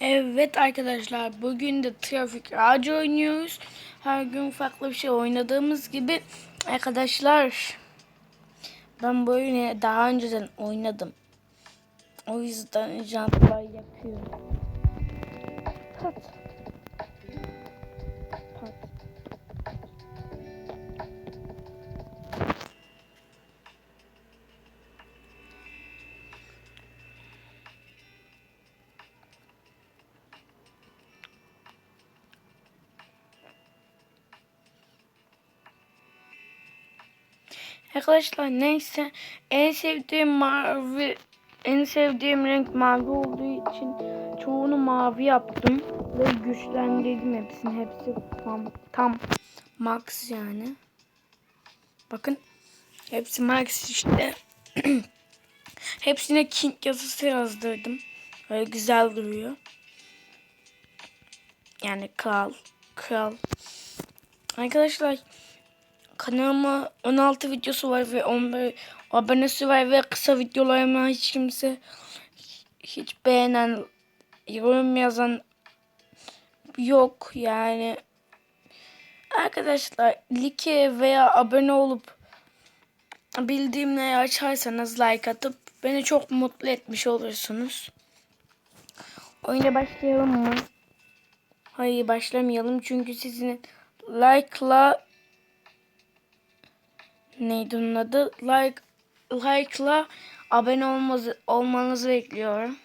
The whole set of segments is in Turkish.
Evet arkadaşlar bugün de trafik ağacı oynuyoruz. Her gün farklı bir şey oynadığımız gibi arkadaşlar ben bu oyunu daha önceden oynadım. O yüzden jantlar yapıyorum. Pat. Arkadaşlar neyse en sevdiğim mavi en sevdiğim renk mavi olduğu için çoğunu mavi yaptım ve güçlendirdim hepsini hepsi tam, tam max yani. Bakın hepsi max işte. Hepsine king yazısı yazdırdım. Böyle güzel duruyor. Yani kral, kral. Arkadaşlar kanalıma 16 videosu var ve 11 abonesi var ve kısa videolarıma hiç kimse hiç beğenen yorum yazan yok yani arkadaşlar like veya abone olup bildirimleri açarsanız like atıp beni çok mutlu etmiş olursunuz. Oyuna başlayalım mı? Hayır başlamayalım çünkü sizin like'la neydi onun adı? Like like'la abone olmanızı, olmanızı bekliyorum.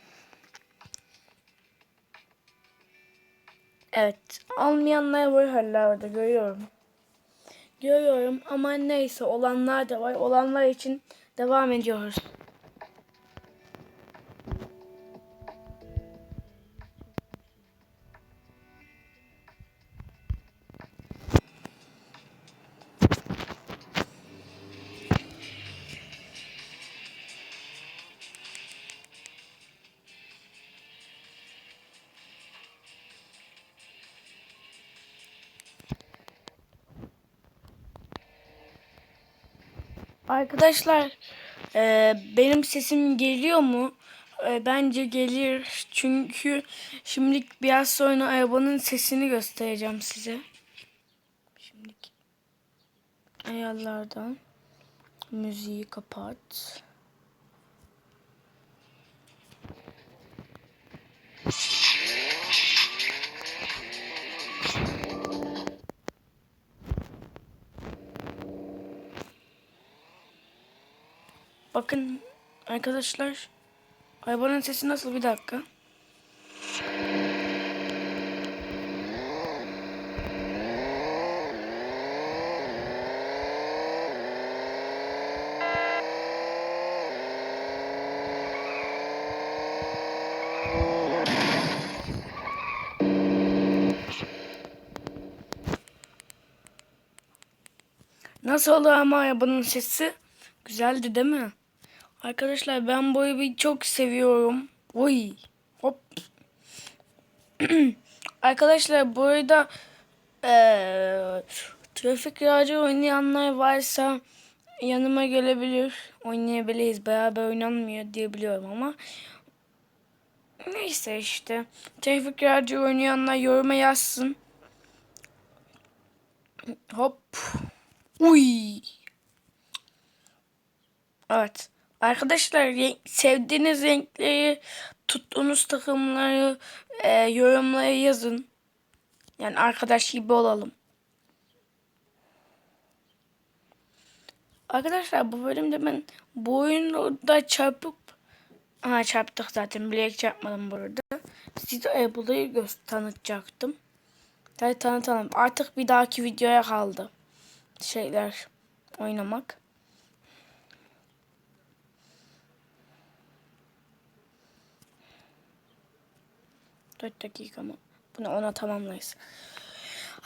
Evet. Olmayanlar var hala orada görüyorum. Görüyorum ama neyse olanlar da var. Olanlar için devam ediyoruz. Arkadaşlar e, benim sesim geliyor mu? E, bence gelir. Çünkü şimdilik biraz sonra arabanın sesini göstereceğim size. Şimdilik ayarlardan müziği kapat. Bakın arkadaşlar arabanın sesi nasıl bir dakika. Nasıl oldu ama arabanın sesi? Güzeldi değil mi? Arkadaşlar ben bu evi çok seviyorum. Oy. Hop. Arkadaşlar bu arada eee trafik racı oynayanlar varsa yanıma gelebilir. Oynayabiliriz. Beraber oynanmıyor diye biliyorum ama neyse işte. Trafik racı oynayanlar yoruma yazsın. Hop. Uy. Evet. Arkadaşlar sevdiğiniz renkleri, tuttuğunuz takımları e, yorumlara yazın. Yani arkadaş gibi olalım. Arkadaşlar bu bölümde ben bu oyunda çarpıp ha çarptık zaten bilerek çarpmadım burada. Size Apple'ı tanıtacaktım. Tabii tanıtalım. Artık bir dahaki videoya kaldı. Şeyler oynamak. 4 dakika mı? Bunu ona tamamlayız.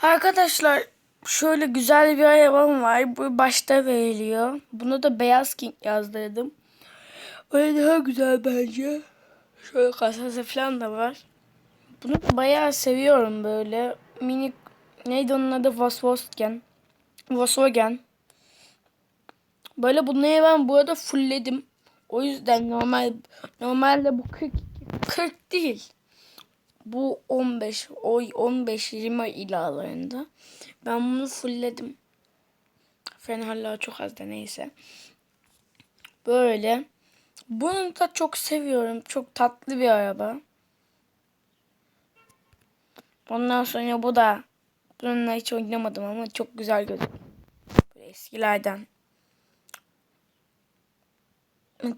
Arkadaşlar şöyle güzel bir arabam var. Bu başta veriliyor. Buna da beyaz king yazdırdım. Öyle daha güzel bence. Şöyle kasası falan da var. Bunu bayağı seviyorum böyle. Minik neydi onun adı? Volkswagen. Volkswagen. Böyle bunları ben burada fullledim. O yüzden normal normalde bu 40 40 değil. Bu 15 o 15 20 ilalarında. Ben bunu fullledim. Fen çok az da neyse. Böyle. Bunu da çok seviyorum. Çok tatlı bir araba. Ondan sonra bu da. Bununla hiç oynamadım ama çok güzel gözüküyor. Eskilerden.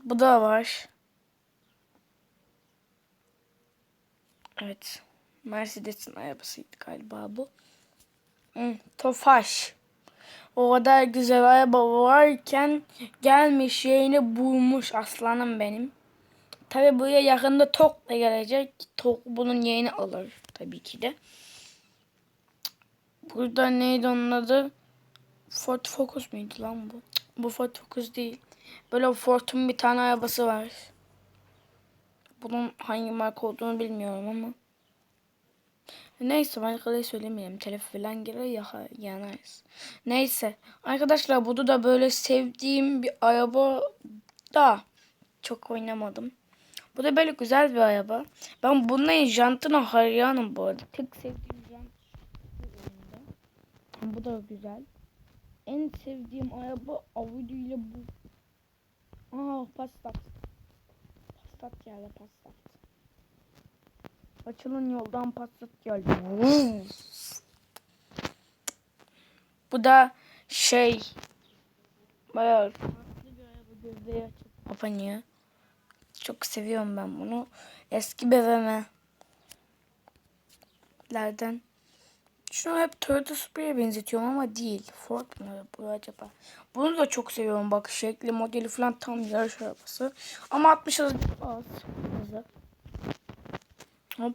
Bu da var. Evet. Mercedes'in arabasıydı galiba bu. Hı, Tofaş. O kadar güzel araba varken gelmiş yerini bulmuş aslanım benim. Tabi buraya yakında Tok da gelecek. Tok bunun yerini alır tabii ki de. Burada neydi onun adı? Ford Focus muydu lan bu? Bu Ford Focus değil. Böyle Ford'un bir tane arabası var. Bunun hangi marka olduğunu bilmiyorum ama. Neyse markaları söylemeyelim. Telef falan gelir ya yanarız. Neyse. Arkadaşlar bunu da böyle sevdiğim bir araba da çok oynamadım. Bu da böyle güzel bir araba. Ben bunların jantına hayranım bu arada. Tek sevdiğim jant bu da güzel. En sevdiğim araba Audi ile bu. Aa Passat. Passat geldi Passat. Açılın yoldan Passat geldi. bu da şey bayağı kapanıyor. Çok seviyorum ben bunu. Eski BMW lerden. Şunu hep Toyota Supra'ya benzetiyorum ama değil. Ford mu bu acaba? Bunu da çok seviyorum. Bak şekli modeli falan tam yarış arabası. Ama 60 az az. Hop.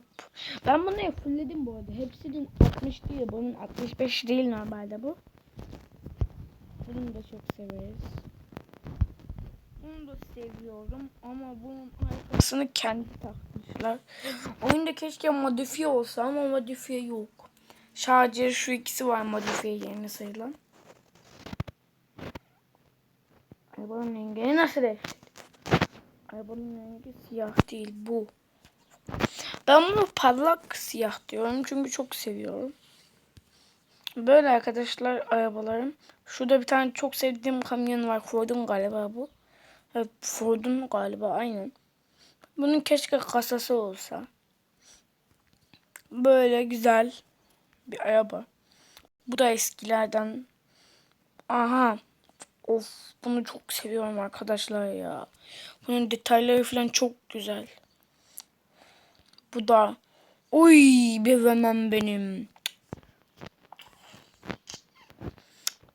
Ben bunu fullledim bu arada. Hepsinin 60 değil. Bunun 65 değil normalde bu. Bunu da çok severiz. Bunu da seviyorum ama bunun arkasını kendi takmışlar. Oyunda keşke modifiye olsa ama modifiye yok. Sadece şu ikisi var modifiye yerine sayılan. Arabanın rengi nasıl değişti? Arabanın rengi siyah değil bu. Ben bunu parlak siyah diyorum çünkü çok seviyorum. Böyle arkadaşlar arabalarım. Şurada bir tane çok sevdiğim kamyon var. Ford'un galiba bu. Evet, Ford'un galiba aynen. Bunun keşke kasası olsa. Böyle güzel bir araba. Bu da eskilerden. Aha. Of bunu çok seviyorum arkadaşlar ya. Bunun detayları falan çok güzel. Bu da. Oy bevemem benim.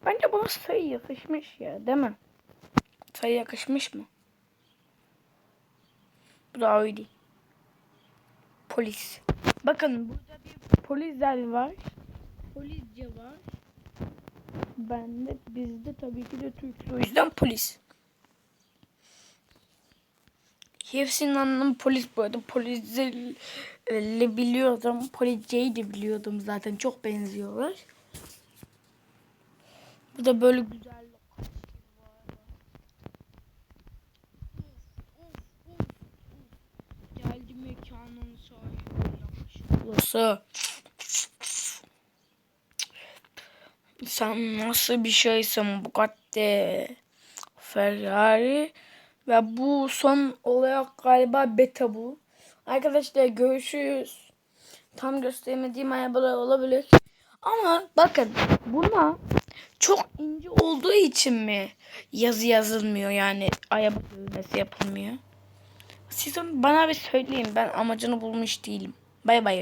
Bence buna sayı yakışmış ya değil mi? Sayı yakışmış mı? Bu da Audi. Polis. Bakın burada bir polisler var. Polisce var. Ben de bizde tabii ki de Türk. O yüzden polis. Hepsinin anlamı polis bu arada. Polisle biliyordum. Polisceyi de biliyordum zaten. Çok benziyorlar. Bu da böyle güzel Geldi mekanın sahibi yakışıklısı. Sen nasıl bir şeysin Bugatti? Ferrari ve bu son olarak galiba beta bu. Arkadaşlar görüşürüz. Tam gösteremediğim arabalar olabilir. Ama bakın buna çok ince olduğu için mi yazı yazılmıyor yani araba düğmesi yapılmıyor? Siz onu bana bir söyleyin. Ben amacını bulmuş değilim. Bay bay.